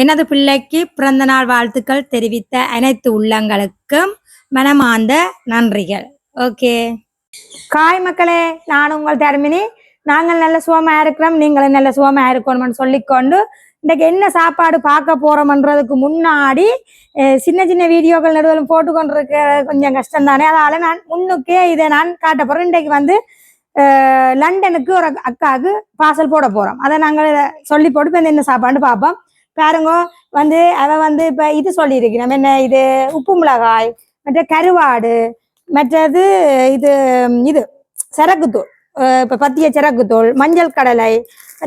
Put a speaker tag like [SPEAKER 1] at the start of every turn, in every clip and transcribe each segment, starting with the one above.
[SPEAKER 1] எனது பிள்ளைக்கு பிறந்த நாள் வாழ்த்துக்கள் தெரிவித்த அனைத்து உள்ளங்களுக்கும் மனமார்ந்த நன்றிகள். ஓகே. காய் மக்களே நான் உங்கள் தர்மினி. நாங்கள் நல்ல சுவமா இருக்கிறோம் நீங்களும் நல்ல சுகமா இருக்கணும்னு சொல்லிக்கொண்டு இன்றைக்கு என்ன சாப்பாடு பார்க்க போறோம்ன்றதுக்கு முன்னாடி சின்ன சின்ன வீடியோக்கள் நடுவில் போட்டு கொஞ்சம் கஷ்டம் தானே அதனால நான் முன்னுக்கே இதை நான் காட்ட போறேன். இன்றைக்கு வந்து லண்டனுக்கு ஒரு அக்காவுக்கு பார்சல் போட போகிறோம் அதை நாங்கள் சொல்லி போட்டு இப்போ என்ன சாப்பாடுன்னு பார்ப்போம். பாருங்க வந்து அவன் வந்து இப்ப இது சொல்லியிருக்கிறோம் என்ன இது உப்பு மிளகாய் மற்ற கருவாடு மற்றது இது இது சரக்குத்தூள் இப்போ பத்திய சரக்குத்தூள் மஞ்சள் கடலை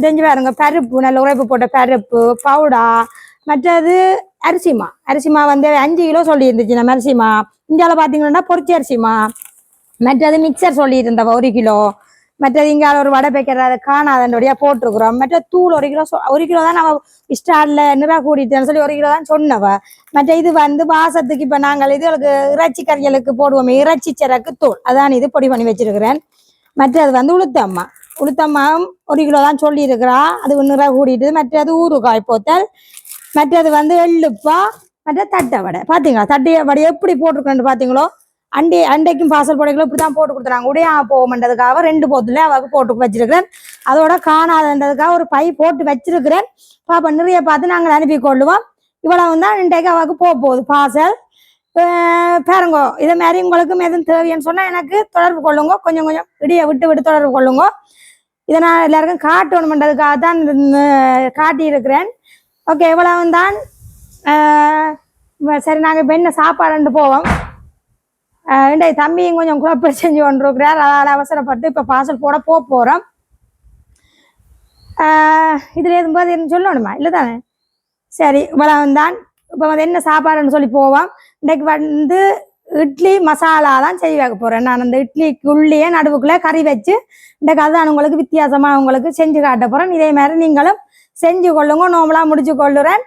[SPEAKER 1] தெரிஞ்சு பாருங்க பருப்பு நல்ல உரைப்பு போட்ட பருப்பு பவுடா மற்றது அரிசிமா? அரிசிமா வந்து அஞ்சு கிலோ சொல்லியிருந்துச்சு நம்ம அரிசிமா. இந்தியாவில் பார்த்தீங்கன்னா பொரிச்சி அரிசிமா. மற்றது மிக்சர் சொல்லியிருந்தவ ஒரு கிலோ. மற்றது இங்கே ஒரு வடை பேக்கர் அதை காணாதனுடைய போட்டிருக்கிறோம். மற்ற தூள் ஒரு கிலோ ஒரு கிலோ தான் நம்ம ஸ்டார்ல நிறா கூட்டிட்டேன்னு சொல்லி ஒரு கிலோ தான் சொன்னவ. மற்ற இது வந்து வாசத்துக்கு இப்ப நாங்கள் இதுகளுக்கு இறைச்சி கறிகளுக்கு போடுவோமே இறைச்சி சிறக்கு தூள். அதான் இது பொடி பண்ணி வச்சிருக்கிறேன். மற்றது வந்து உளுத்தம்மா. உளுத்தம்மாவும் ஒரு கிலோ தான் சொல்லியிருக்கிறா. அது நிறா கூடிட்டு மற்றது ஊறுகாய் போத்தல். மற்றது வந்து எள்ளுப்பா. மற்ற தட்டை வடை. பாத்தீங்களா? தட்டை வடை எப்படி போட்டிருக்கேன்னு பாத்தீங்களோ அண்டை அண்டைக்கும் பாசல் புடைகளும் இப்படி தான் போட்டு கொடுத்துறாங்க உடையா போகும்ன்றதுக்காக ரெண்டு போத்துல அவருக்கு போட்டு வச்சிருக்கிறேன். அதோட காணாதுன்றதுக்காக ஒரு பை போட்டு வச்சிருக்கிறேன். பாப்பா நிறைய பார்த்து நாங்கள் அனுப்பி கொள்ளுவோம். இவ்வளவு தான் இன்றைக்கு அவருக்கு போக போகுது பார்சல் பாருங்க இதே மாதிரி உங்களுக்கு எதுவும் தேவைன்னு சொன்னா எனக்கு தொடர்பு கொள்ளுங்க. கொஞ்சம் கொஞ்சம் விடிய விட்டு விட்டு தொடர்பு கொள்ளுங்க. இதை நான் எல்லாருக்கும் காட்டணுமென்றதுக்காக தான் காட்டியிருக்கிறேன். ஓகே இவ்வளவு தான் சரி நாங்கள் இப்போ என்ன சாப்பாடுன்ட்டு போவோம். அஹ், தம்பியும் கொஞ்சம் குழப்பம் செஞ்சு கொண்டிருக்கிறார் அதனால் அவசரப்பட்டு இப்போ பார்சல் போட போக போகிறோம் இதில் எதுவும் எதுவும் சொல்லணுமா? இல்லை தானே சரி இவ்வளவு தான் இப்போ வந்து என்ன சாப்பாடுன்னு சொல்லி போவோம். இன்றைக்கு வந்து இட்லி மசாலா தான் செய்ய வைக்க போகிறேன் நான் அந்த இட்லிக்குள்ளேயே நடுவுக்குள்ளே கறி வச்சு இன்றைக்கு அதுதான் உங்களுக்கு வித்தியாசமாக உங்களுக்கு செஞ்சு காட்ட போகிறேன் இதே மாதிரி நீங்களும் செஞ்சு கொள்ளுங்க. நோம்பலாக முடிச்சு கொள்ளுறேன்.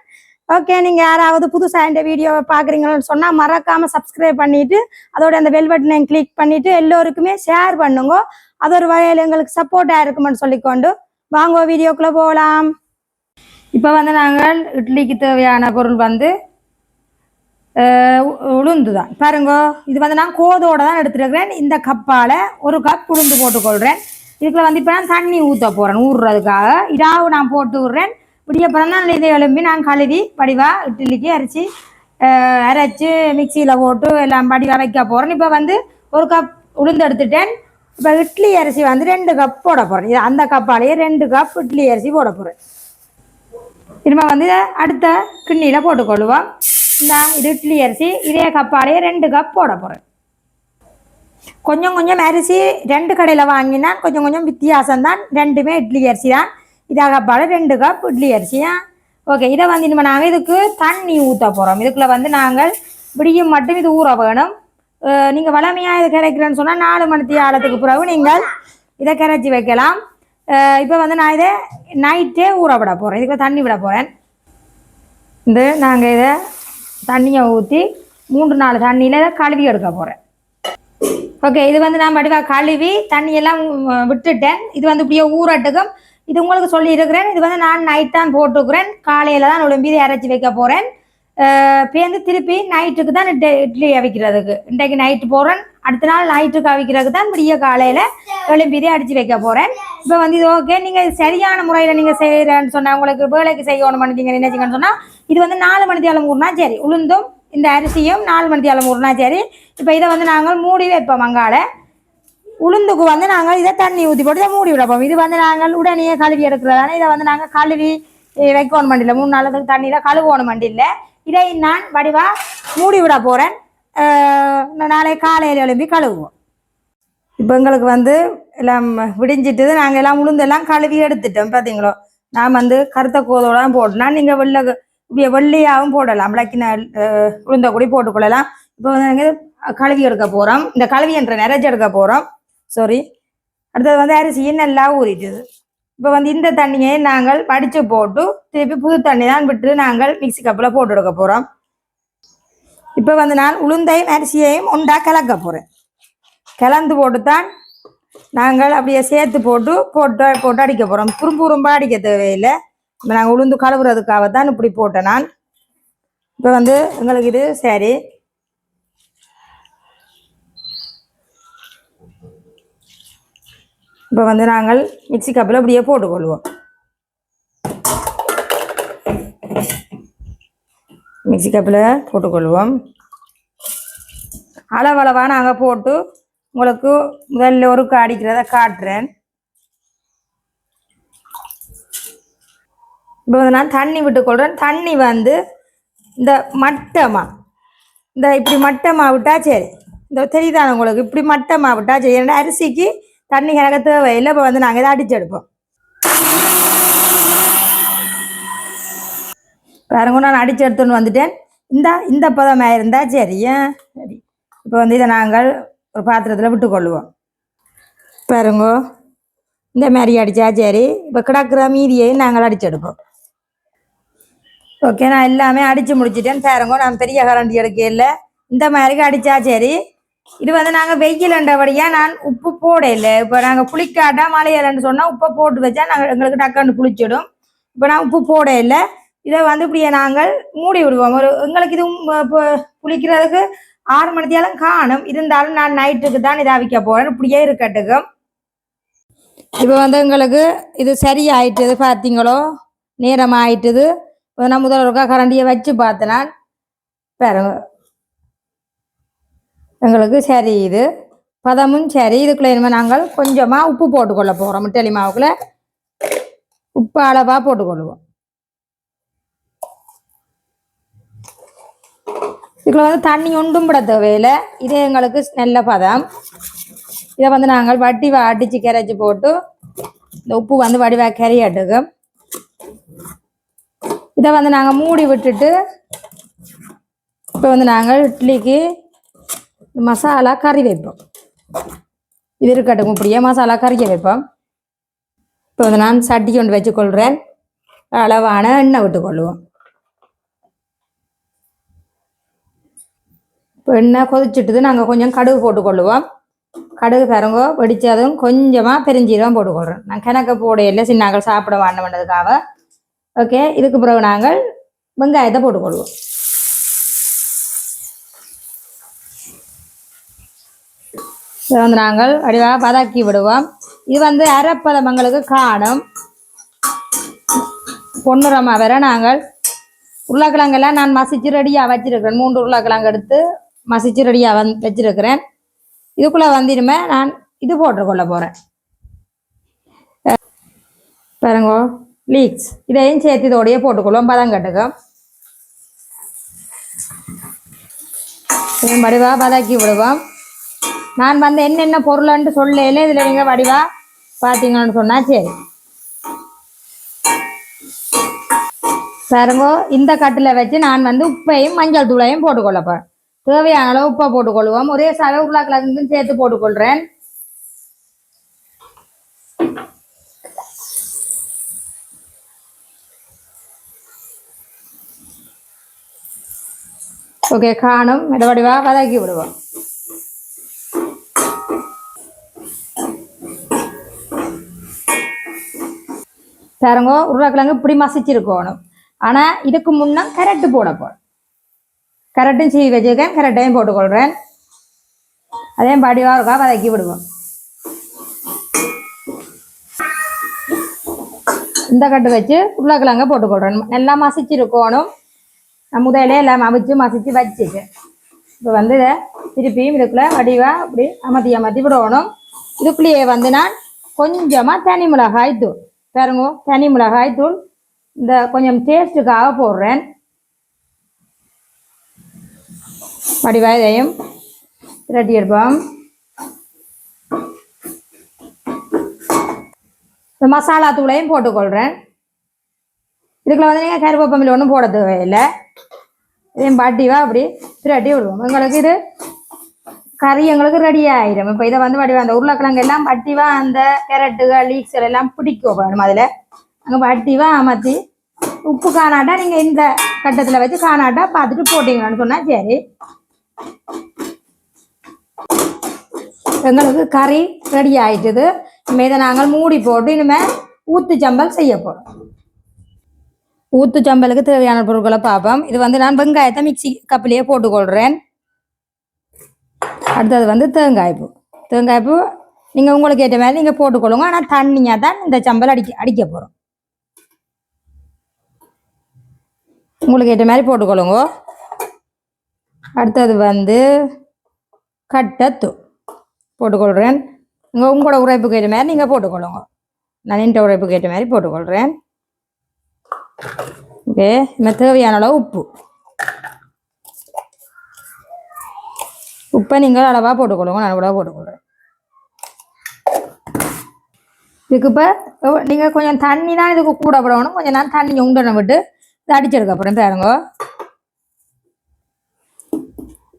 [SPEAKER 1] ஓகே நீங்கள் யாராவது புதுசாக இந்த வீடியோவை பார்க்குறீங்கன்னு சொன்னால் மறக்காமல் சப்ஸ்கிரைப் பண்ணிவிட்டு அதோட அந்த பெல் பட்டனை கிளிக் பண்ணிவிட்டு எல்லோருக்குமே ஷேர் பண்ணுங்க. அது ஒரு வகையில் எங்களுக்கு சப்போர்ட்டாக இருக்குமென்னு சொல்லிக்கொண்டு வாங்க வீடியோக்குள்ளே போகலாம் இப்போ வந்து நாங்கள் இட்லிக்கு தேவையான பொருள் வந்து உ- உளுந்து தான் பாருங்க இது வந்து நான் கோதோட தான் எடுத்துருக்கிறேன். இந்த கப்பால் ஒரு கப் உளுந்து போட்டுக்கொள்கிறேன் இதுக்குள்ள வந்து இப்போ நான் தண்ணி ஊற்ற போகிறேன் ஊறுறதுக்காக இடாவும் நான் போட்டு விட்றேன் விடிய அப்புறம் இதை எழும்பி நான் கழுவி வடிவாக இட்லிக்கு அரைச்சி அரைச்சி அரைச்சு மிக்சியில் போட்டு எல்லாம் வடிவாக வைக்க போகிறேன் இப்போ வந்து ஒரு கப் உளுந்து எடுத்துட்டேன். இப்போ இட்லி அரிசி வந்து ரெண்டு கப் போட போகிறேன் இது அந்த கப்பாலேயே ரெண்டு கப் இட்லி அரிசி போட போகிறேன் திரும்ப வந்து அடுத்த கிண்ணியில் போட்டுக்கொள்ளுவோம் இந்த இது இட்லி அரிசி இதே கப்பாலேயே ரெண்டு கப் போட போகிறேன் கொஞ்சம் கொஞ்சம் அரிசி ரெண்டு கடையில் வாங்கினா கொஞ்சம் கொஞ்சம் வித்தியாசம் தான் ரெண்டுமே இட்லி அரிசி தான் இதாக கப்பால் ரெண்டு கப் இட்லி அரிசியா? ஓகே இதை வந்து இனிமேல் நாங்கள் இதுக்கு தண்ணி ஊற்ற போகிறோம் இதுக்குள்ளே வந்து நாங்கள் விடியும் மட்டும் இது ஊற வேணும். நீங்கள் வளமையாக இது கிடைக்கிறேன்னு சொன்னால் நாலு மணி ஆழத்துக்கு பிறகு நீங்கள் இதை கரைச்சி வைக்கலாம். இப்போ வந்து நான் இதை நைட்டே ஊற விட போகிறேன் இதுக்குள்ள தண்ணி விட போகிறேன் இந்த நாங்கள் இதை தண்ணியை ஊற்றி மூன்று நாலு தண்ணியில் இதை கழுவி எடுக்க போகிறேன் ஓகே இது வந்து நான் படிவாக கழுவி தண்ணியெல்லாம் விட்டுட்டேன். இது வந்து இப்படியே ஊறட்டுக்கும். இது உங்களுக்கு சொல்லியிருக்கிறேன். இது வந்து நான் நைட் தான் போட்டுக்கிறேன். காலையில் தான் உடம்பி இதை அரைச்சி வைக்க போகிறேன் பேருந்து திருப்பி நைட்டுக்கு தான் இட்லி இட்லி அவிக்கிறதுக்கு. இன்றைக்கு நைட்டு போகிறேன் அடுத்த நாள் நைட்டுக்கு அவிக்கிறதுக்கு தான் விடிய காலையில் எலும்பிதி அடித்து வைக்க போகிறேன் இப்போ வந்து இது ஓகே நீங்கள் சரியான முறையில் நீங்கள் செய்கிறேன்னு சொன்னால் உங்களுக்கு வேலைக்கு செய்யணும் நீங்கள் என்ன செய்யணும்னு சொன்னால் இது வந்து நாலு மணி தேலம் ஊறினா சரி. உளுந்தும் இந்த அரிசியும் நாலு மணி தேலம் ஊறினா சரி. இப்போ இதை வந்து நாங்கள் மூடி வைப்போம் மங்காலை. உளுந்துக்கு வந்து நாங்கள் இதை தண்ணி ஊற்றி போட்டு இதை மூடி விடப்போம். இது வந்து நாங்கள் உடனே கழுவி எடுக்கிறதால இதை வந்து நாங்கள் கழுவி வைக்கணும் மண்டியில். மூணு நாளுக்கு தண்ணியில் கழுவணும் மண்டியில். இதை நான் வடிவா மூடி விட போகிறேன் நாளை காலையில் எழும்பி கழுவுவோம். இப்போ எங்களுக்கு வந்து எல்லாம் விடிஞ்சிட்டு நாங்கள் எல்லாம் உளுந்தெல்லாம் கழுவி எடுத்துட்டோம். பார்த்தீங்களோ நான் வந்து கருத்த கோதோட தான் போட்டேன்னா நீங்கள் வெள்ளை இப்படியே வெள்ளையாகவும் போடலாம். விளக்கின உளுந்த கூடி போட்டுக்கொள்ளலாம். இப்போ வந்து நாங்கள் கழுவி எடுக்க போகிறோம் இந்த கழுவி என்ற நிறைச்சி எடுக்க போகிறோம் சாரி அடுத்தது வந்து அரிசியும் நல்லா ஊறிட்டுது. இப்போ வந்து இந்த தண்ணியை நாங்கள் வடித்து போட்டு திருப்பி புது தண்ணி தான் விட்டு நாங்கள் மிக்ஸி கப்பில் போட்டு எடுக்க போகிறோம் இப்போ வந்து நான் உளுந்தையும் அரிசியையும் உண்டா கலக்க போகிறேன் கலந்து போட்டு தான் நாங்கள் அப்படியே சேர்த்து போட்டு போட்டு போட்டு அடிக்க போகிறோம் குறும்பு குறும்பாக அடிக்க தேவையில்லை. இப்போ நாங்கள் உளுந்து கழுவுறதுக்காக தான் இப்படி போட்டேன் நான். இப்போ வந்து எங்களுக்கு இது சரி. இப்போ வந்து நாங்கள் மிக்ஸி கப்பில் அப்படியே போட்டுக்கொள்வோம். மிக்ஸி கப்பில் போட்டுக்கொள்வோம். அளவளவாக நாங்கள் போட்டு உங்களுக்கு முதல்ல ஒரு அடிக்கிறத காட்டுறேன். இப்போ வந்து நான் தண்ணி விட்டுக்கொள்கிறேன் தண்ணி வந்து இந்த மட்டமாக இந்த இப்படி மட்டமாக விட்டால் சரி. இந்த தெரியுதான உங்களுக்கு? இப்படி மட்டமாக விட்டால் சரி. ஏன்னா அரிசிக்கு தண்ணி கிணக்க தேவையில்லை இப்போ வந்து நாங்கள் இதை அடிச்சு எடுப்போம். பாருங்க நான் அடிச்சு எடுத்துன்னு வந்துட்டேன். இந்த இந்த பதமாக இருந்தால் சரி சரி. இப்போ வந்து இதை நாங்கள் ஒரு பாத்திரத்தில் விட்டுக்கொள்ளுவோம் பாருங்க இந்த மாதிரி அடித்தா சரி. இப்போ கிடக்கிற மீதியையும் நாங்கள் அடிச்செடுப்போம் ஓகே நான் எல்லாமே அடித்து முடிச்சிட்டேன். பாருங்க நான் பெரிய கரண்டி இல்லை இந்த மாதிரி அடித்தா சரி. இது வந்து நாங்கள் வெயிலண்டபடியாக நான் உப்பு போட இல்லை இப்போ நாங்கள் புளிக்காட்டா மழையிலன்னு சொன்னால் உப்பை போட்டு வச்சா நாங்கள் எங்களுக்கு டக்குன்னு புளிச்சிடும். இப்போ நான் உப்பு போட இல்லை இதை வந்து இப்படியே நாங்கள் மூடி விடுவோம். ஒரு எங்களுக்கு இது குளிக்கிறதுக்கு புளிக்கிறதுக்கு ஆறு மணித்தியாலும் காணும். இருந்தாலும் நான் நைட்டுக்கு தான் இதை அவிக்க போகிறேன் இப்படியே இருக்கட்டுக்கும் இப்போ வந்து எங்களுக்கு இது சரியாயிட்டுது. பார்த்தீங்களோ நேரம் ஆயிட்டுது இப்போ நான் முதல் ஒருக்கா கரண்டியை வச்சு பார்த்தேன். நான் பாருங்க. எங்களுக்கு சரி இது. பதமும் சரி. இதுக்குள்ள இனிமேல் நாங்கள் கொஞ்சமாக உப்பு போட்டுக்கொள்ள போகிறோம் முட்டலி மாவுக்குள்ள உப்பு அளவாக போட்டுக்கொள்வோம் இதுக்குள்ள வந்து தண்ணி ஒன்றும் விட தேவையில்லை. இது எங்களுக்கு நல்ல பதம். இதை வந்து நாங்கள் வட்டி அடித்து கரைச்சி போட்டு இந்த உப்பு வந்து வடிவா கரையாட்டுக்கும் இதை வந்து நாங்கள் மூடி விட்டுட்டு இப்போ வந்து நாங்கள் இட்லிக்கு மசாலா கறி வைப்போம். இது இருக்கட்டும் இப்படியே மசாலா கறிக்க வைப்போம். இப்போ வந்து நான் சட்டி கொண்டு வச்சுக்கொள்கிறேன் அளவான எண்ணெய் விட்டுக்கொள்வோம் இப்போ எண்ணெய் கொதிச்சுட்டுது நாங்கள் கொஞ்சம் கடுகு போட்டுக்கொள்ளுவோம். கடுகு பிறங்கோ வெடிச்சதும் கொஞ்சமாக பெருஞ்சீரகம் போட்டுக்கொள்கிறோம் நான் கிணக்க போடையில சின்னாக்கள் சாப்பிட வாண்ட பண்ணதுக்காக ஓகே இதுக்கு பிறகு நாங்கள் வெங்காயத்தை போட்டுக்கொள்வோம். இதை வந்து நாங்கள் வடிவாக பதாக்கி விடுவோம். இது வந்து அரைப்பதமங்களுக்கு காணும். பொன்னுரமா வர நாங்கள். உருளைக்கிழங்கெல்லாம் நான் மசிச்சு ரெடியாக வச்சிருக்கிறேன். மூன்று உருளைக்கிழங்கு எடுத்து மசிச்சு ரெடியாக வந் வச்சிருக்கிறேன். இதுக்குள்ளே வந்துடுமே நான் இது போட்டுக்கொள்ள போகிறேன் பாருங்க லீக்ஸ் இதையும் சேர்த்து இதோடையே போட்டுக்கொள்வோம். பதங்கட்டுக்கும் இதன் வடிவாக வதக்கி விடுவோம். நான் வந்து என்னென்ன பொருள்ன்ட்டு சொல்லல இதில் நீங்கள் வடிவா பார்த்தீங்கன்னு சொன்னால் சரி. பாருங்கோ இந்த கட்டில் வச்சு நான் வந்து உப்பையும் மஞ்சள் தூளையும் போட்டுக்கொள்ளப்பேன் தேவையான அளவு உப்பை போட்டுக்கொள்வோம். ஒரே சாவை உருளைக்கிழங்கும் சேர்த்து போட்டுக்கொள்கிறேன் ஓகே காணும். இடவடிவா வதக்கி விடுவோம். பாருங்க உருளைக்கிழங்கு இப்படி மசிச்சிருக்கணும் ஆனால் இதுக்கு முன்னே கரட்டு போட போகிறேன் கரட்டும் சீவி வச்சுருக்கேன் கரட்டையும் போட்டுக்கொள்கிறேன் அதையும் படிவாக இருக்கா வதக்கி விடுவோம். இந்த கட்டு வச்சு உருளைக்கிழங்க போட்டுக்கொள்கிறேன் நல்லா மசிச்சிருக்கணும் நான் முதலே எல்லாம் அவிச்சு மசிச்சு வச்சுட்டேன் இப்போ வந்து இதை திருப்பியும் இதுக்குள்ளே வடிவாக அப்படி அமர்த்தி அமர்த்தி விடணும். இதுக்குள்ளேயே வந்து நான் கொஞ்சமாக தனி மிளகாய் தூள். பாருங்க தனி மிளகாய் தூள். இந்த கொஞ்சம் டேஸ்ட்டுக்காக போடுறேன். வடிவாயதையும் ரெட்டி எடுப்போம். இந்த மசாலா தூளையும் போட்டுக்கொள்கிறேன் இதுக்குள்ள வந்து நீங்கள் கருவேப்பமில் ஒன்றும் போட தேவையில்லை. இதையும் பாட்டிவா அப்படி திரட்டி விடுவோம். எங்களுக்கு இது கறி எங்களுக்கு ரெடி ஆயிரும். இப்போ இதை வந்து வடிவா அந்த உருளைக்கிழங்கு எல்லாம் வட்டிவா அந்த கேரட்டுகள் லீக்ஸ் எல்லாம் பிடிக்கும் வேணும் அதில். அங்கே பட்டிவா அமர்த்தி. உப்பு காணாட்டா நீங்கள் இந்த கட்டத்தில் வச்சு காணாட்டா பார்த்துட்டு போட்டீங்கன்னு சொன்னால் சரி. எங்களுக்கு கறி ரெடி ஆயிட்டுது. இனிமே இதை நாங்கள் மூடி போட்டு இனிமேல் ஊத்து சம்பல் செய்ய போகிறோம் ஊத்து சம்பலுக்கு தேவையான பொருட்களை பார்ப்போம். இது வந்து நான் வெங்காயத்தை மிக்சி கப்பிலேயே போட்டுக்கொள்கிறேன் அடுத்தது வந்து தேங்காய் பூ தேங்காய் பூ நீங்கள் உங்களுக்கு ஏற்ற மாதிரி நீங்கள் போட்டுக்கொள்ளுங்க. ஆனால் தண்ணியாக தான் இந்த சம்பல் அடிக்க அடிக்க போகிறோம் உங்களுக்கு ஏற்ற மாதிரி போட்டுக்கொள்ளுங்க. அடுத்தது வந்து கட்டத்து. போட்டுக்கொள்கிறேன் நீங்கள் உங்களோட உழைப்புக்கு ஏற்ற மாதிரி நீங்கள் போட்டுக்கொள்ளுங்க. நான் என்ற உழைப்புக்கு ஏற்ற மாதிரி போட்டுக்கொள்கிறேன் ஓகே இந்த தேவையான அளவு உப்பு. உப்பை நீங்கள் அளவாக போட்டுக்கொள்ளுங்க நான் அளவாக போட்டுக்கொள்கிறேன் இதுக்கு இப்போ நீங்கள் கொஞ்சம் தண்ணி தான் இதுக்கு கூட போடணும். கொஞ்சம் நேரம் தண்ணி உண்டனை விட்டு இதை அடிச்செடுக்க அப்புறம் பாருங்க.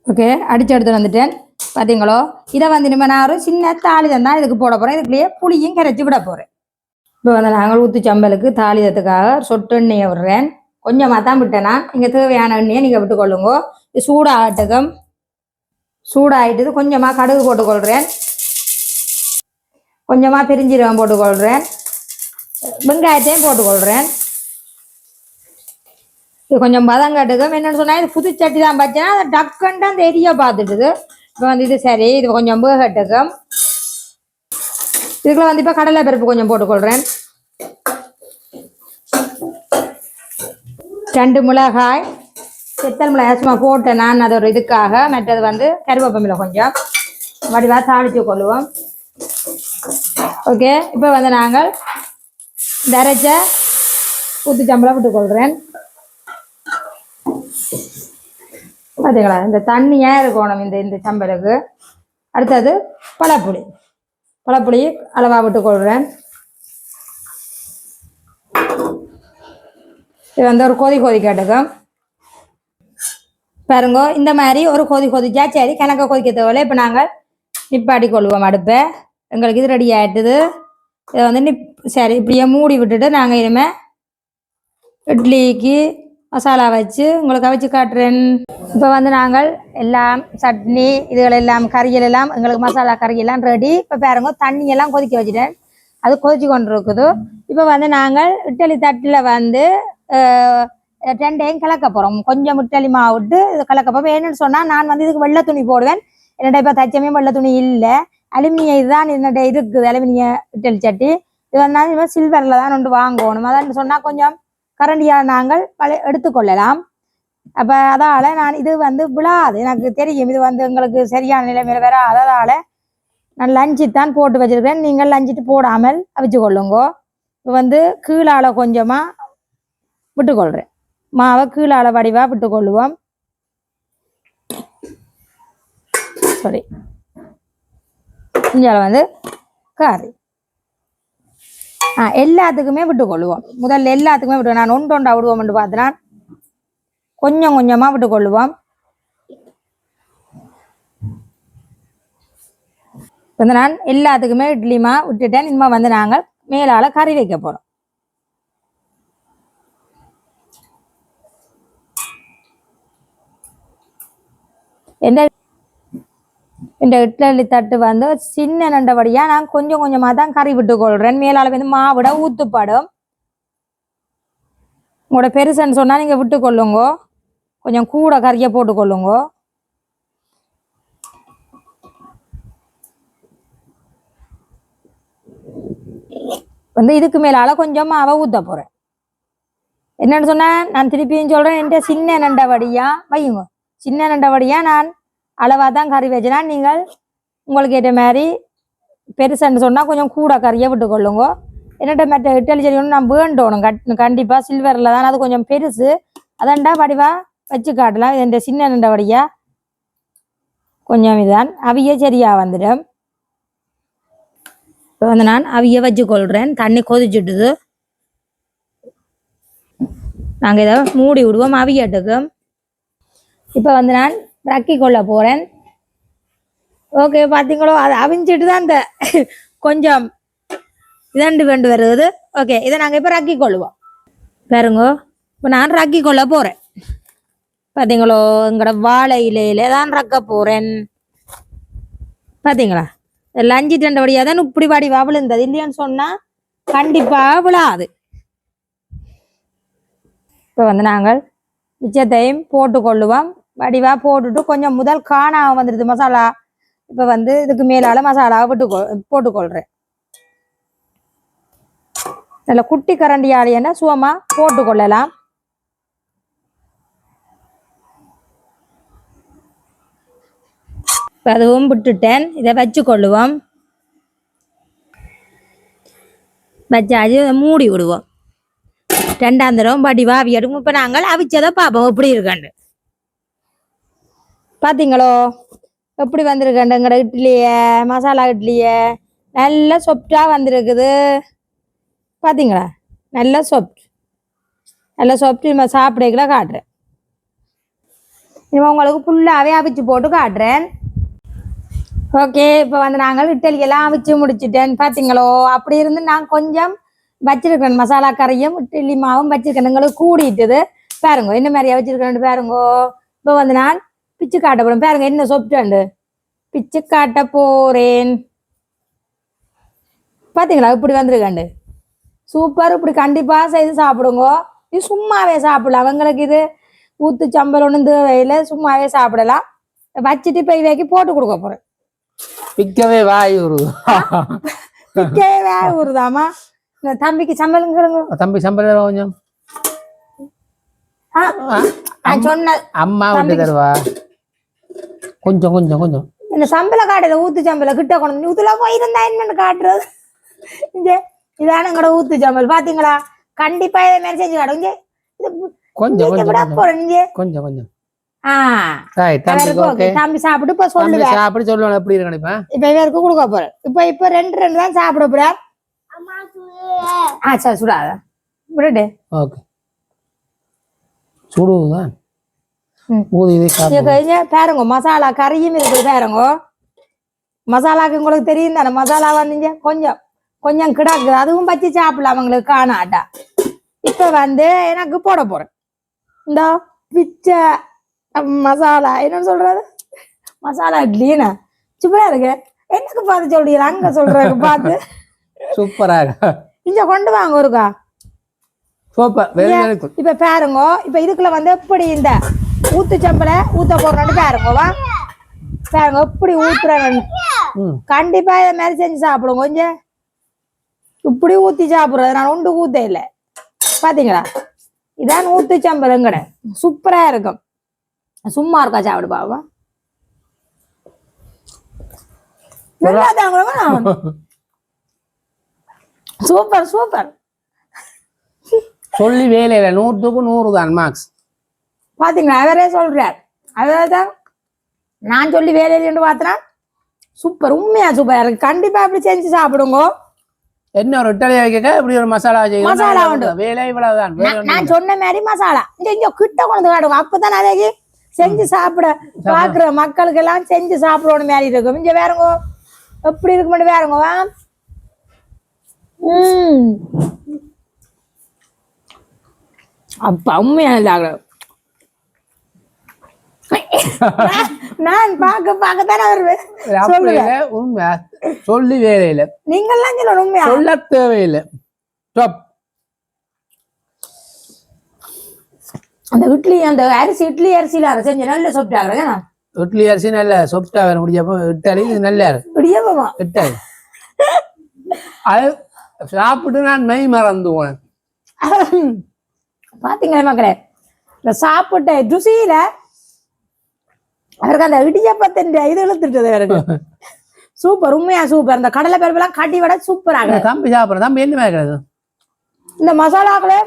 [SPEAKER 1] ஓகே அடிச்செடுத்து வந்துட்டேன். பார்த்தீங்களோ இதை வந்து நம்ம நான் ஒரு சின்ன தாளிதம் தான் இதுக்கு போட போகிறேன் இதுக்குள்ளேயே புளியும் கரைச்சி விட போகிறேன் இப்போ வந்து நாங்கள் ஊத்து சம்பலுக்கு தாளிதத்துக்காக சொட்டு எண்ணெயை விடுறேன். கொஞ்சமாக தான் விட்டேன்னா நீங்கள் தேவையான எண்ணெயை நீங்கள் விட்டுக்கொள்ளுங்க. இது சூடாகட்டுக்கும் சூடாயிட்டது. கொஞ்சமாக கடுகு போட்டுக்கொள்கிறேன் கொஞ்சமாக பிரிஞ்சீரகம் போட்டுக்கொள்கிறேன் வெங்காயத்தையும் போட்டுக்கொள்கிறேன் இது கொஞ்சம் பதங்கட்டுக்கும் என்னென்னு சொன்னால் இது புது சட்டி தான் பார்த்தேன்னா அது டக்குன்ட்டு அந்த எரிய பார்த்துட்டுது. இப்போ வந்து இது சரி இது கொஞ்சம் வேகட்டுக்கும் இதுக்குள்ள வந்து இப்போ கடலை பருப்பு கொஞ்சம் போட்டுக்கொள்கிறேன் ரெண்டு மிளகாய் செத்தல் மிளகாய் சும்மா போட்டேன் நான் அது ஒரு இதுக்காக மற்றது வந்து கருவேப்பமில்லை கொஞ்சம். வடிவாக தாளித்து கொள்ளுவோம். ஓகே இப்போ வந்து நாங்கள் தரைச்ச ஊத்து சம்பளம் விட்டுக்கொள்கிறேன் பார்த்தீங்களா இந்த தண்ணியாக இருக்கணும் இந்த இந்த சம்பலுக்கு அடுத்தது பழப்புளி. பழப்புளி அளவாக விட்டுக்கொள்கிறேன் இது வந்து ஒரு கொதி கொதி கேட்டுக்கும். பாருங்க இந்த மாதிரி ஒரு கொதி கொதிச்சா சரி கணக்க கொதிக்க தேவையில்ல இப்போ நாங்கள் நிப்பாட்டி கொள்வோம் அடுப்பை. எங்களுக்கு இது ரெடி ஆகிட்டுது இதை வந்து நிப் சரி இப்படியே மூடி விட்டுட்டு நாங்கள் இனிமேல் இட்லிக்கு மசாலா வச்சு உங்களுக்கு வச்சு காட்டுறேன். இப்போ வந்து நாங்கள் எல்லாம் சட்னி இதுகள் எல்லாம் கறிகள் எல்லாம் எங்களுக்கு மசாலா கறியெல்லாம் ரெடி இப்போ பாருங்க தண்ணியெல்லாம் கொதிக்க வச்சுட்டேன். அது கொதிச்சு கொண்டு இருக்குது இப்போ வந்து நாங்கள் இட்லி தட்டில் வந்து ரெண்டையும் கலக்க போகிறோம் கொஞ்சம் முட்டலி மாவு விட்டு இது கலக்க போகிறோம் வேணும்னு சொன்னால் நான் வந்து இதுக்கு வெள்ளை துணி போடுவேன். என்னோட இப்போ தச்சமே வெள்ளை துணி இல்லை. அலுமினியம் இதுதான் என்னோட இருக்குது. அலுமினிய இட்டலி சட்டி. இது வந்து சில்வரில் தான் ஒன்று வாங்கணும். அதான் சொன்னால் கொஞ்சம் கரண்டியால் நாங்கள் பழைய எடுத்துக்கொள்ளலாம். அப்போ அதால் நான் இது வந்து விழாது. எனக்கு தெரியும். இது வந்து எங்களுக்கு சரியான நிலைமையில் வேற அதனால் நான் லஞ்சு தான் போட்டு வச்சிருக்கேன் நீங்கள் லஞ்சிட்டு போடாமல் அவிச்சு கொள்ளுங்கோ. இப்போ வந்து கீழால கொஞ்சமாக விட்டுக்கொள்கிறேன் மாவை கீழால வடிவாக விட்டுக்கொள்ளுவோம். சாரி இங்கே வந்து கறி ஆ எல்லாத்துக்குமே விட்டுக்கொள்ளுவோம். முதல்ல எல்லாத்துக்குமே விட்டு நான் ஒன்று ஒன்றா விடுவோம்னு பார்த்தனா. கொஞ்சம் கொஞ்சமாக விட்டுக்கொள்ளுவோம். வந்து நான் எல்லாத்துக்குமே இட்லிமா விட்டுட்டேன். இனிமே வந்து நாங்கள் மேலால் கறி வைக்க போகிறோம் இந்த இட்லி தட்டு வந்து சின்ன நண்டபடியாக நான் கொஞ்சம் கொஞ்சமாக தான் கறி விட்டுக்கொள்கிறேன் மேலால் வந்து மாவிட ஊத்துப்படும். உங்களோட பெருசுன்னு சொன்னால் நீங்கள் விட்டுக்கொள்ளுங்கோ கொஞ்சம் கூட கறியை போட்டுக்கொள்ளுங்கோ வந்து இதுக்கு மேலால கொஞ்சம் மாவை ஊற்ற போகிறேன் என்னன்னு சொன்னால் நான் திருப்பியும் சொல்கிறேன் என்கிட்ட சின்ன நண்டபடியாக வையுங்க. சின்ன நண்டபடியாக நான் அளவாக தான் கறி வச்சுனா நீங்கள் உங்களுக்கு ஏற்ற மாதிரி பெருசுன்னு சொன்னால் கொஞ்சம் கூட கறியை விட்டுக்கொள்ளுங்க. என்னட்ட மற்ற இட்டலி செடி ஒன்று நான் வேண்டணும். கட் கண்டிப்பாக சில்வரில் தான். அது கொஞ்சம் பெருசு. அதண்டா வடிவாக வச்சு காட்டலாம். இது சின்ன நண்ட வடியா. கொஞ்சம் இதுதான் அவிய சரியாக வந்துடும். இப்போ வந்து நான் அவிய வச்சு கொள்கிறேன் தண்ணி கொதிச்சுட்டுது. நாங்கள் இதை மூடி விடுவோம். அவியட்டுக்கும் இப்போ வந்து நான் ரக்கி கொள்ள போகிறேன் ஓகே பார்த்தீங்களோ அது அவிஞ்சிட்டு தான் இந்த கொஞ்சம் இதண்டு வேண்டு வருது ஓகே இதை நாங்கள் இப்போ ரக்கி கொள்ளுவோம் பாருங்க இப்போ நான் ரக்கி கொள்ள போகிறேன் பார்த்தீங்களோ எங்களோட வாழை இலையில தான் ரக்க போகிறேன் பார்த்தீங்களா லஞ்சி டண்டபடியாக தான் இப்படி வாடி விழுந்தது. இல்லையான்னு சொன்னால் கண்டிப்பாக விழாது. இப்போ வந்து நாங்கள் மிச்சத்தையும் போட்டுக்கொள்ளுவோம் வடிவாக போட்டுட்டு கொஞ்சம் முதல் காணாம வந்துடுது மசாலா. இப்போ வந்து இதுக்கு மேலால மசாலாவை விட்டு போட்டுக்கொள்கிறேன் நல்ல குட்டி கரண்டியாலேன்னா சுவமா போட்டுக்கொள்ளலாம். இப்ப அதுவும் விட்டுட்டேன். இதை வச்சு கொள்ளுவோம் வச்சாச்சு மூடி விடுவோம். ரெண்டாம் வடிவா வடிவா எடுக்கும் இப்போ நாங்கள் அவிச்சதை பார்ப்போம். எப்படி இருக்காண்டு பார்த்தீங்களோ எப்படி வந்திருக்காண்டு எங்கட இட்லியே மசாலா இட்லியை? நல்லா சொப்டாக வந்திருக்குது. பார்த்தீங்களா நல்ல சொப்ட் நல்ல சொப்ட் நம்ம சாப்பிடக்குள்ள காட்டுறேன். இனிமே உங்களுக்கு ஃபுல்லாகவே அவிச்சு போட்டு காட்டுறேன். ஓகே இப்போ வந்து நாங்கள் இட்லியெல்லாம் அவிச்சு முடிச்சிட்டேன். பார்த்தீங்களோ அப்படி இருந்து நான் கொஞ்சம் வச்சிருக்கேன். மசாலா கறியும் இட்லி மாவும் வச்சிருக்கேன். எங்களுக்கு கூடிட்டுது. பாருங்க என்ன மாதிரி வச்சிருக்கேன் பாருங்கோ. இப்போ வந்து நான் பிச்சு காட்ட போறேன். பாருங்க என்ன சொப்டாண்டு பிச்சு காட்ட போறேன். பார்த்தீங்களா இப்படி வந்திருக்காண்டு? சூப்பர் இப்படி கண்டிப்பாக செய்து சாப்பிடுங்க. இது சும்மாவே சாப்பிடலாம். அவங்களுக்கு இது ஊத்து சம்பல் ஒன்றும் தேவையில்லை சும்மாவே சாப்பிடலாம். வச்சுட்டு போய் வைக்கி போட்டு கொடுக்க போறேன்.
[SPEAKER 2] பிக்கவே வாய் ஒரு
[SPEAKER 1] கேவே ஊறுதாமா இந்த தம்பிக்கு சம்பளங்கிறங்க
[SPEAKER 2] தம்பி சம்பளம் கொஞ்சம்? அம்மா விட்டு தருவா? கொஞ்சம் கொஞ்சம் கொஞ்சம்.
[SPEAKER 1] இந்த சம்பள காட்டுல ஊத்து சம்பளம் கிட்ட கொண்டு ஊத்துல போயிருந்தா என்னன்னு காட்டுறது? இங்க இதான எங்கட ஊத்து சம்பல் பாத்தீங்களா? கண்டிப்பா இதை மாதிரி செஞ்சு இங்க
[SPEAKER 2] கொஞ்சம் கொஞ்சம் கொஞ்சம். கொஞ்சம்.
[SPEAKER 1] தம்பி சாப்பிட்டு இப்ப சொல்லுவேன்.
[SPEAKER 2] சாப்பிட்டு சொல்லுவாங்க எப்படி இருக்கணும் இப்ப?
[SPEAKER 1] இப்ப இவருக்கு கொடுக்க போறேன் இப்ப இப்ப ரெண்டு ரெண்டு தான் சாப்பிட போறேன் ஆ சரி சுடாத விடுடு.
[SPEAKER 2] ஓகே. சுடுதான்
[SPEAKER 1] பாருங்க மசாலா கறியும் இருக்குது பாருங்க. மசாலாக்கு உங்களுக்கு தெரியும் தானே? மசாலா வந்தீங்க கொஞ்சம் கொஞ்சம் கிடக்குது. அதுவும் பச்சு சாப்பிடலாம் அவங்களுக்கு காணாட்டா. இப்ப வந்து எனக்கு போட போறேன். இந்த பிச்சை மசாலா. என்ன சொல்றது? மசாலா இட்லினா சூப்பரா இருக்கு. எனக்கு பார்த்து சொல்றீங்க அங்க சொல்றாங்க பார்த்து.
[SPEAKER 2] சூப்பரா இருக்கு?
[SPEAKER 1] இங்க கொண்டு வாங்க ஒருக்கா. இப்ப பாருங்க இப்ப இதுக்குள்ள வந்து எப்படி இந்த ஊத்து சம்பளை ஊத்த போடுறோன்னு பாருங்க வா. பாருங்க எப்படி ஊத்துறேன்னு
[SPEAKER 2] ம்.
[SPEAKER 1] கண்டிப்பா இதை மாதிரி செஞ்சு சாப்பிடுங்க கொஞ்சம். இப்படி ஊத்தி சாப்பிடுறது நான் உண்டு ஊத்த இல்லை. பாத்தீங்களா? இதான் ஊத்து சம்பளங்கட சூப்பரா இருக்கும். சும்மா இருக்கா சாப்பிடு பாவா சூப்பர் சூப்பர்.
[SPEAKER 2] சொல்லி வேலையில நூற்றுக்கு நூறு தான் மார்க்ஸ்
[SPEAKER 1] பாத்தீங்களா? அவரே சொல்றார். அதான் நான் சொல்லி வேலையிலேருந்து பார்த்தனா சூப்பர் உண்மையா சூப்பர் இருக்கு கண்டிப்பா அப்படி செஞ்சு சாப்பிடுங்க.
[SPEAKER 2] என்ன ஒரு இட்டலியா வைக்க இப்படி ஒரு மசாலா
[SPEAKER 1] மசாலா
[SPEAKER 2] செய்யணும்
[SPEAKER 1] உண்டு.
[SPEAKER 2] வேலை இவ்வளவுதான்.
[SPEAKER 1] நான் சொன்ன மாதிரி மசாலா. இங்க இங்க கிட்ட கொண்டு காடுங்க அப்பதான் அதை செஞ்சு சாப்பிட பாக்குற மக்களுக்கு எல்லாம் செஞ்சு சாப்பிடணும் மாதிரி இருக்கும். இங்க வேறங்க. எப்படி இருக்கு மட்டும் வேறங்க வா. உம் அப்பா உண்மையா இல்லாத நான் பார்க்க பார்க்கத்தானே
[SPEAKER 2] இல்லை உண்மை சொல்லி வேலையில
[SPEAKER 1] நீங்கெல்லாம் சொல்லணும் உண்மையா?
[SPEAKER 2] சொல்ல தேவையில்லை. டாப்
[SPEAKER 1] அந்த இட்லி அந்த அரிசி இட்லி அரிசியில அதை செஞ்சு நல்ல சாப்பிட்டாங்க
[SPEAKER 2] இட்லி அரிசி நல்ல சொப்டா வேற முடியப்போ இட்டலி இது நல்லா இருக்கு.
[SPEAKER 1] இடியப்பமா?
[SPEAKER 2] இட்டலி அது சாப்பிட்டு நான் மெய் மறந்து போனேன்.
[SPEAKER 1] பாத்தீங்களா மக்களே? இந்த சாப்பிட்ட ருசியில அவருக்கு அந்த இடியப்பத்தின் இது இழுத்துட்டது அவருக்கு. சூப்பர் உண்மையா சூப்பர். இந்த கடலை பருப்பெல்லாம் கட்டி விட சூப்பராக
[SPEAKER 2] தம்பி சாப்பிட்றேன் தம்பி என்ன வைக்கிறது
[SPEAKER 1] இந்த மசாலாக்களே.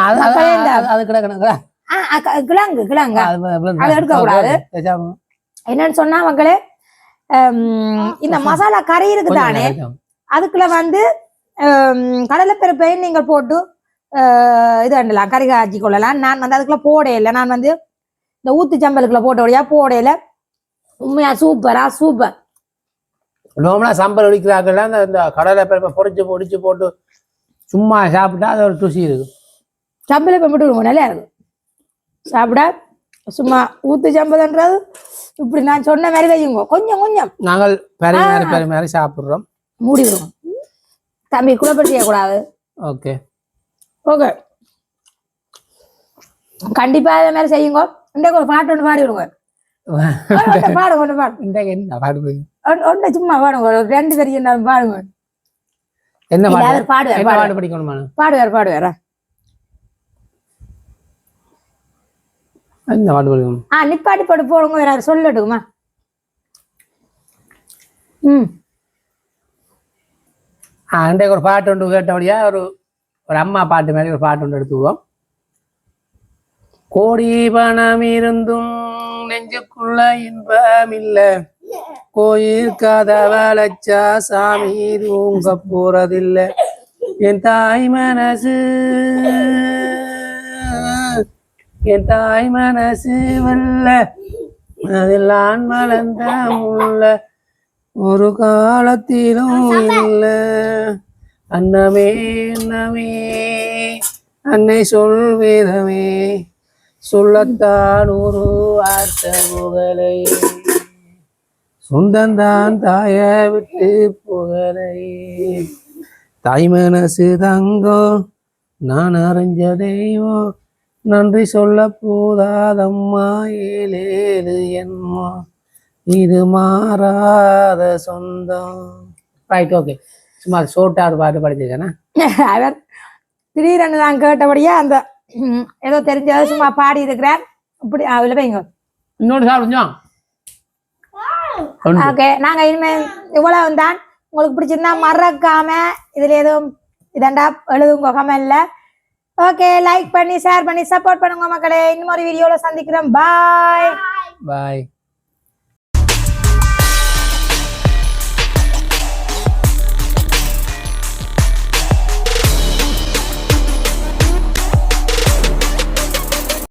[SPEAKER 2] அது- கிடக்கணுங்களா
[SPEAKER 1] கிழங்கு கிழங்கு.
[SPEAKER 2] அது
[SPEAKER 1] எடுக்கக்கூடாது. என்னன்னு சொன்னா மக்களே இந்த மசாலா கறி இருக்குதானே. அதுக்குள்ள வந்து கடலைப்பருப்பையும் நீங்கள் போட்டு இது பண்ணலாம் கறி காய்ச்சி கொள்ளலாம். நான் வந்து அதுக்குள்ள போடையில நான் வந்து இந்த ஊத்து சம்பலுக்குள்ள போட்டபடியா போடையில உண்மையா சூப்பரா சூப்பர்.
[SPEAKER 2] நார்மலா சம்பல் ஒடிக்கிறாக்கெல்லாம் இந்த இந்த கடலை பருப்பை பொடிச்சு பொடிச்சு போட்டு சும்மா சாப்பிட்டா அது ஒரு ருசி இருக்கு.
[SPEAKER 1] சம்பளை போட்டு விடுங்க நல்லா இருக்கும். சாப்பிட சும்மா ஊத்து சம்பளன்றது இப்படி நான் சொன்ன மாதிரி வையுங்க. கொஞ்சம் கொஞ்சம்.
[SPEAKER 2] நாங்கள் பரிமாறி பரிமாறி சாப்பிடுறோம்.
[SPEAKER 1] மூடி விடுங்க தம்பி குழப்பம் செய்யக்கூடாது
[SPEAKER 2] ஓகே.
[SPEAKER 1] ஓகே. கண்டிப்பா அதே மாதிரி செய்யுங்க. இன்றைக்கு ஒரு பாட்டு ஒன்று பாடி விடுங்க. பாடுங்க ஒன்று பாடு.
[SPEAKER 2] இந்த என்ன பாடு
[SPEAKER 1] ஒன்று- சும்மா பாடுங்க ஒரு ரெண்டு தெரியும் பாடுங்க.
[SPEAKER 2] என்ன
[SPEAKER 1] பாடுவார் பாடுவார்.
[SPEAKER 2] பாட்டு படிக்கணுமா?
[SPEAKER 1] பாடுவார் பாடுவாரா
[SPEAKER 2] என்ன பாட்டு படிக்கணும்?
[SPEAKER 1] ஆ நிப்பாட்டி போட்டு போடுங்க வேற சொல்லட்டுமா? ம்.
[SPEAKER 2] ஆ இன்றைக்கு ஒரு பாட்டு ஒன்று கேட்டபடியா ஒரு ஒரு அம்மா பாட்டு மாதிரி ஒரு பாட்டு ஒன்று எடுத்துக்குவோம் கோடி பணம் இருந்தும் நெஞ்சுக்குள்ள இன்பம் இல்ல கோயில் கதவழைச்சா சாமி தூங்க போறதில்ல. என் தாய் மனசு என் தாய் மனசு வல்ல. அதெல்லாம் மலர்ந்த உள்ள ஒரு காலத்திலும் இல்ல. அன்னமே அன்னமே அன்னை சொல்வேதமே சொல்லத்தான் ஒரு வார்த்தை புகழை. சொந்தந்தான் தாய விட்டு புகழை. தாய் மனசு தங்கம் நான் அறிஞ்ச தெய்வம் நன்றி சொல்ல போதாதம்மா ஏழேழு என்மா இது மாறாத சொந்தம். ரைட் ஓகே சும்மா ஷோர்ட்டா பாட்டு படிச்சிருக்கேன்னா
[SPEAKER 1] அவர் திடீரென்று நான் கேட்டபடியா அந்த ஏதோ தெரிஞ்சதை சும்மா பாடி இருக்கிறார். இப்படி அதில் வைங்க
[SPEAKER 2] இன்னொரு சாப்பிடுச்சோம் ஒன்று
[SPEAKER 1] ஓகே நாங்க இனிமே இவ்வளவு தான் உங்களுக்கு பிடிச்சிருந்தா மறக்காம இதுல எதுவும் இதண்டா எழுதுங்க கமெண்ட்ல ஓகே லைக் பண்ணி ஷேர் பண்ணி சப்போர்ட் பண்ணுங்க மக்களே. இன்னும் ஒரு வீடியோல சந்திக்கிறோம். பாய்
[SPEAKER 2] பாய்